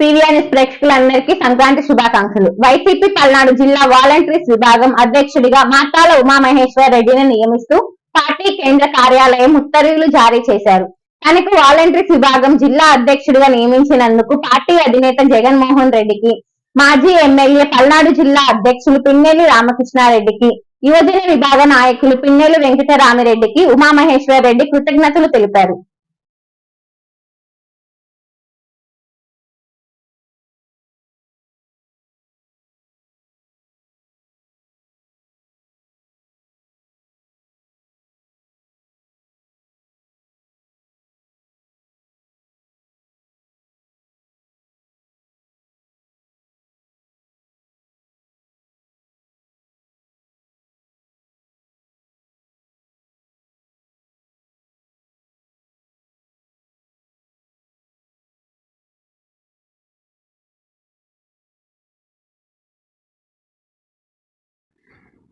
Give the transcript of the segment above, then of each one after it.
PVNS ప్రేక్షకులందరికీ సంక్రాంతి శుభాకాంక్షలు. YCP Palnadu జిల్లా వాలంటీర్స్ విభాగం అధ్యక్షుడిగా మాతాల ఉమామహేశ్వర్ రెడ్డిని నియమిస్తూ పార్టీ కేంద్ర కార్యాలయం ఉత్తర్వులు జారీ చేశారు. తనకు వాలంటీర్స్ విభాగం జిల్లా అధ్యక్షుడిగా నియమించినందుకు పార్టీ అధినేత జగన్మోహన్ రెడ్డికి మాజీ ఎమ్మెల్యే పల్నాడు జిల్లా అధ్యక్షులు పిన్నెల్లి రామకృష్ణారెడ్డికి యువజన విభాగ నాయకులు పిన్నెల్లి వెంకటరామిరెడ్డికి ఉమామహేశ్వర రెడ్డి కృతజ్ఞతలు తెలిపారు.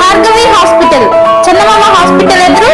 భార్గవి హాస్పిటల్. చందమామ హాస్పిటల్ ఎదురు